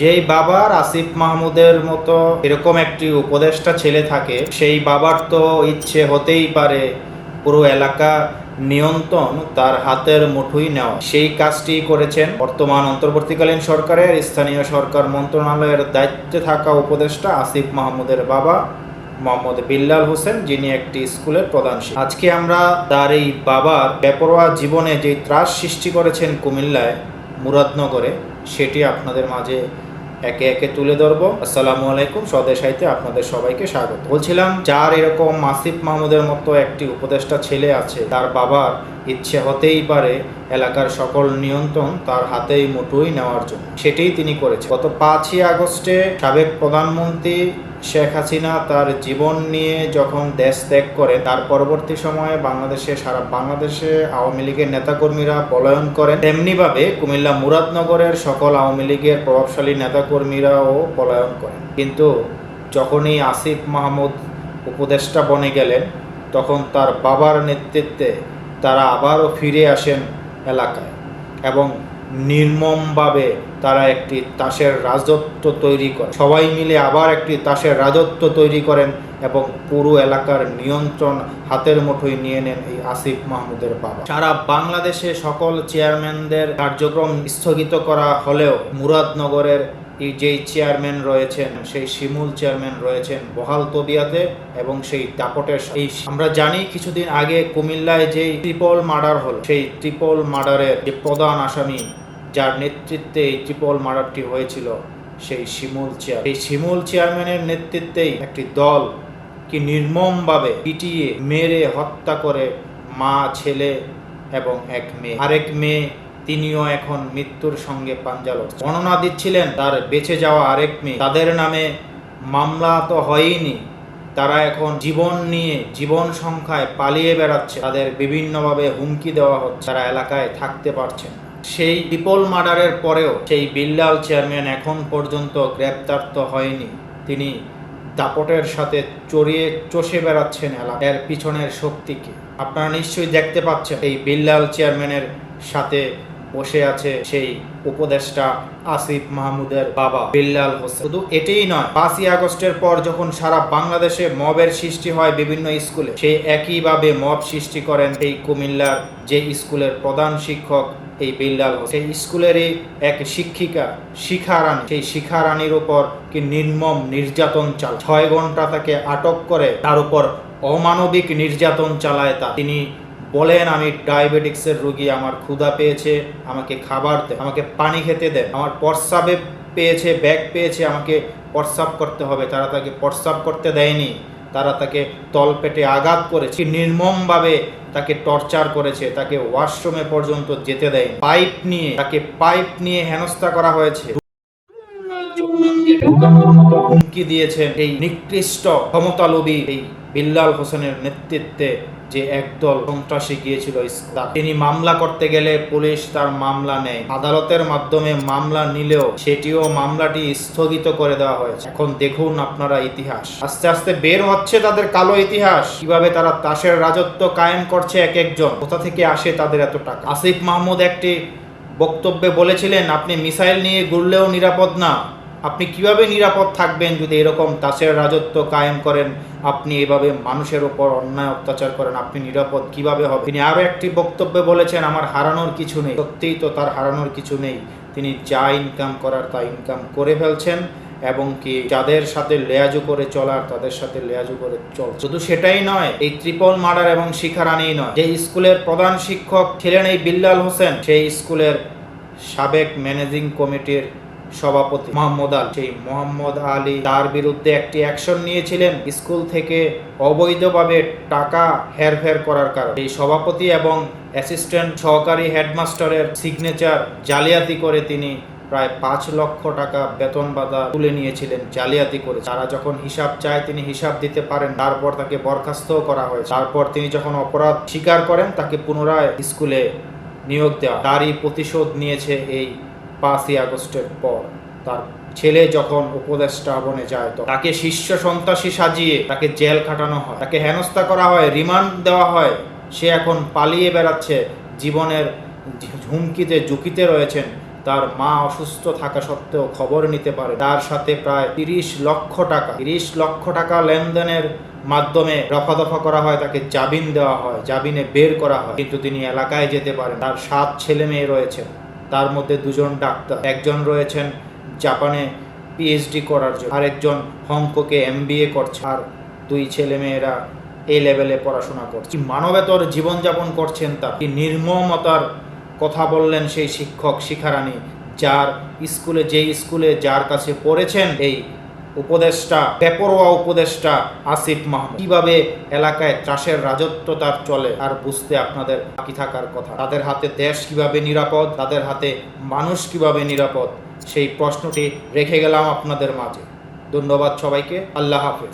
যেই বাবার আসিফ মাহমুদের মতো এরকম একটি উপদেষ্টা ছেলে থাকে, সেই বাবার তো ইচ্ছে হতেই পারে পুরো এলাকা নিয়ন্ত্রণ তার হাতের মুঠোই নেওয়া। সেই কাজটি করেছেন বর্তমান অন্তর্বর্তীকালীন সরকারের স্থানীয় সরকার মন্ত্রণালয়ের দায়িত্বে থাকা উপদেষ্টা আসিফ মাহমুদের বাবা মোহাম্মদ বিল্লাল হোসেন, যিনি একটি স্কুলের প্রধান শিক্ষক। আজকে আমরা তার এই বাবার বেপরোয়া জীবনে যে ত্রাস সৃষ্টি করেছেন কুমিল্লায় মুরাদনগরে, সেটি আপনাদের মাঝে একে একে তুলে ধরবো। আসসালামু আলাইকুম স্বদেশাইতে আপনাদের সবাইকে স্বাগত। বলছিলাম, যার এরকম মাসিফ মাহমুদের মতো একটি উপদেষ্টা ছেলে আছে, তার বাবার ইচ্ছে হতেই পারে এলাকার সকল নিয়ন্ত্রণ তার হাতেই মুঠোই নেওয়ার জন্য। সেটাই তিনি করেছেন। গত পাঁচই আগস্টে সাবেক প্রধানমন্ত্রী শেখ হাসিনা তার জীবন নিয়ে যখন দেশ ত্যাগ করে, তার পরবর্তী সময়ে বাংলাদেশে, সারা বাংলাদেশে আওয়ামী লীগের নেতাকর্মীরা পলায়ন করেন। তেমনিভাবে কুমিল্লা মুরাদনগরের সকল আওয়ামী লীগের প্রভাবশালী নেতাকর্মীরাও পলায়ন করেন। কিন্তু যখনই আসিফ মাহমুদ উপদেষ্টা বনে গেলেন, তখন তার বাবার নেতৃত্বে তারা আবারও ফিরে আসেন এলাকায় এবং নির্মমভাবে তারা একটি তাসের রাজত্ব তৈরি করে সবাই মিলে আবার একটি তাসের রাজত্ব তৈরি করেন এবং পুরো এলাকার নিয়ন্ত্রণ হাতের মুঠোয় নিয়ে নেন এই আসিফ মাহমুদের বাবা। সারা বাংলাদেশে সকল চেয়ারম্যানদের কার্যক্রম স্থগিত করা হলেও মুরাদনগরের এই যেই চেয়ারম্যান রয়েছেন, সেই শিমুল চেয়ারম্যান রয়েছেন বহাল তবিয়াতে এবং সেই দাপটের এই আমরা জানি কিছুদিন আগে কুমিল্লায় যেই ট্রিপল মার্ডার হল, সেই ট্রিপল মার্ডারের যে প্রধান আসামি যার নেতৃত্বে এই ট্রিপল মার্ডারটি হয়েছিল সেই শিমুল চেয়ার এই শিমুল চেয়ারম্যানের নেতৃত্বেই একটি দল কি নির্মমভাবে পিটিয়ে, মেরে হত্যা করে মা, ছেলে এবং এক মেয়ে আরেক মেয়ে তিনিও এখন মৃত্যুর সঙ্গে পাঞ্জা লড়ছেন। বর্ণনা দিচ্ছিলেন, তার বেঁচে যাওয়া আরেক মেয়ে তাদের নামে মামলা তো হয়নি তারা এখন জীবন নিয়ে জীবন সংখ্যায় পালিয়ে বেড়াচ্ছে তাদের বিভিন্নভাবে হুমকি দেওয়া হচ্ছে, তারা এলাকায় থাকতে পারছেন। সেই ডিপল মার্ডারের পরেও সেই বিল্লাল চেয়ারম্যান এখন পর্যন্ত গ্রেপ্তার তো হয়নি। তিনি দাপটের সাথে চড়িয়ে চষে বেড়াচ্ছেন এলাকা এর পিছনের শক্তিকে আপনারা নিশ্চয়ই দেখতে পাচ্ছেন। এই বিল্লাল চেয়ারম্যানের সাথে বসে আছে সেই উপদেষ্টা আসিফ মাহমুদের বাবা বিল্লাল হোসেন। শুধু এটাই নয়, পাঁচই আগস্টের পর যখন সারা বাংলাদেশে মবের সৃষ্টি হয় বিভিন্ন স্কুলে, সেই একইভাবে মব সৃষ্টি করেন এই কুমিল্লার যে স্কুলের প্রধান শিক্ষক এই বিল্লাল হোসেন, সেই স্কুলেরই এক শিক্ষিকা শিখা রানী সেই শিখা রানীর উপর কি নির্মম নির্যাতন চাল ছয় ঘণ্টা তাকে আটক করে, তার উপর অমানবিক নির্যাতন চালায় তা। তিনি বলেন, আমি ডায়াবেটিক্সের রোগী, আমার ক্ষুধা পেয়েছে, আমাকে খাবার দেন আমাকে পানি খেতে দেন আমার প্রস্রাবে পেয়েছে, ব্যাগ পেয়েছে, আমাকে প্রস্রাব করতে হবে। তারা তাকে প্রস্রাব করতে দেয়নি, তারা তাকে তলপেটে আঘাত করেছে। নির্মমভাবে তাকে টর্চার করেছে, তাকে ওয়াশরুমে পর্যন্ত যেতে দেয় পাইপ নিয়ে, তাকে পাইপ নিয়ে হেনস্থা করা হয়েছে। হুমকি দিয়েছেন এই নিকৃষ্ট ক্ষমতালোভী এই বিল্লাল হোসেনের নেতৃত্বে যে একদল সন্ত্রাসী গিয়েছিল তিনি মামলা করতে গেলে পুলিশ তার মামলা নেয়। আদালতের মাধ্যমে মামলা নিলেও সেটিও মামলাটি স্থগিত করে দেওয়া হয়েছে। এখন দেখুন আপনারা ইতিহাস। আস্তে আস্তে বের হচ্ছে তাদের কালো ইতিহাস। কীভাবে তারা তাসের রাজত্ব কায়েম করছে এক একজন। কোথা থেকে আসে তাদের এত টাকা? আসিফ মাহমুদ একটি বক্তব্যে বলেছিলেন, আপনি মিসাইল নিয়ে ঘুরলেও নিরাপদ না। আপনি কীভাবে নিরাপদ থাকবেন যদি এরকম তাসের রাজত্ব কায়েম করেন? আপনি এভাবে মানুষের ওপর অন্যায় অত্যাচার করেন, আপনি নিরাপদ কীভাবে হবে তিনি আরও একটি বক্তব্যে বলেছেন, আমার হারানোর কিছু নেই। সত্যিই তো তার হারানোর কিছু নেই। তিনি যা ইনকাম করার তা ইনকাম করে ফেলছেন এবং কি যাদের সাথে লেয়াজু করে চলার, তাদের সাথে লেয়াজু করে চল শুধু সেটাই নয়, এই ত্রিপল মার্ডার এবং শিখারানি নয়, যে স্কুলের প্রধান শিক্ষক ছিলেন এই বিল্লাল হোসেন, সেই স্কুলের সাবেক ম্যানেজিং কমিটির সভাপতি মোহাম্মদ আল। সেই মোহাম্মদ আলী তার বিরুদ্ধে একটি অ্যাকশন নিয়েছিলেন স্কুল থেকে অবৈধভাবে টাকা হেরফের করার কারণে। এই সভাপতি এবং অ্যাসিস্ট্যান্ট সহকারী হেডমাস্টারের সিগনেচার জালিয়াতি করে তিনি প্রায় পাঁচ লক্ষ টাকা বেতন বাধা তুলে নিয়েছিলেন জালিয়াতি করে। তারা যখন হিসাব চায়, তিনি হিসাব দিতে পারেন। তারপর তাকে বরখাস্তও করা হয়েছে। তারপর তিনি যখন অপরাধ স্বীকার করেন, তাকে পুনরায় স্কুলে নিয়োগ দেওয়া তারই প্রতিশোধ নিয়েছে এই পাঁচই আগস্টের পর। তার ছেলে যখন উপদেষ্টা ভবনে যায় তো তাকে শিষ্য সন্ত্রাসী সাজিয়ে তাকে জেল খাটানো হয়। তাকে হেনস্থা করা হয়, রিমান্ড দেওয়া হয়। সে এখন পালিয়ে বেড়াচ্ছে, জীবনের ঝুমকিতে, ঝুঁকিতে রয়েছেন। তার মা অসুস্থ থাকা সত্ত্বেও খবর নিতে পারে। তার সাথে প্রায় তিরিশ লক্ষ টাকা, তিরিশ লক্ষ টাকা লেনদেনের মাধ্যমে রফা দফা করা হয়, তাকে জামিন দেওয়া হয়, জামিনে বের করা হয়। কিন্তু তিনি এলাকায় যেতে পারেন তার সাত ছেলে মেয়ে রয়েছে। তার মধ্যে দুজন ডাক্তার। একজন রয়েছেন জাপানে পিএইচডি করার জন্য, আরেকজন হংককে এমবিএ করছে। আর দুই ছেলে মেয়েরা এই লেভেলে পড়াশোনা করছে। মানবেতর জীবনযাপন করছেন তার? কি নির্মমতার কথা বললেন সেই শিক্ষক শিখারানী, যার স্কুলে যে স্কুলে যার কাছে পড়েছেন, এই উপদেষ্টা, বেপরোয়া উপদেষ্টা আসিফ মাহমুদ। কীভাবে এলাকায় চাষের রাজত্ব তার চলে, আর বুঝতে আপনাদের বাকি থাকার কথা। তাদের হাতে দেশ কীভাবে নিরাপদ, তাদের হাতে মানুষ কীভাবে নিরাপদ, সেই প্রশ্নটি রেখে গেলাম আপনাদের মাঝে। ধন্যবাদ সবাইকে, আল্লাহ হাফেজ।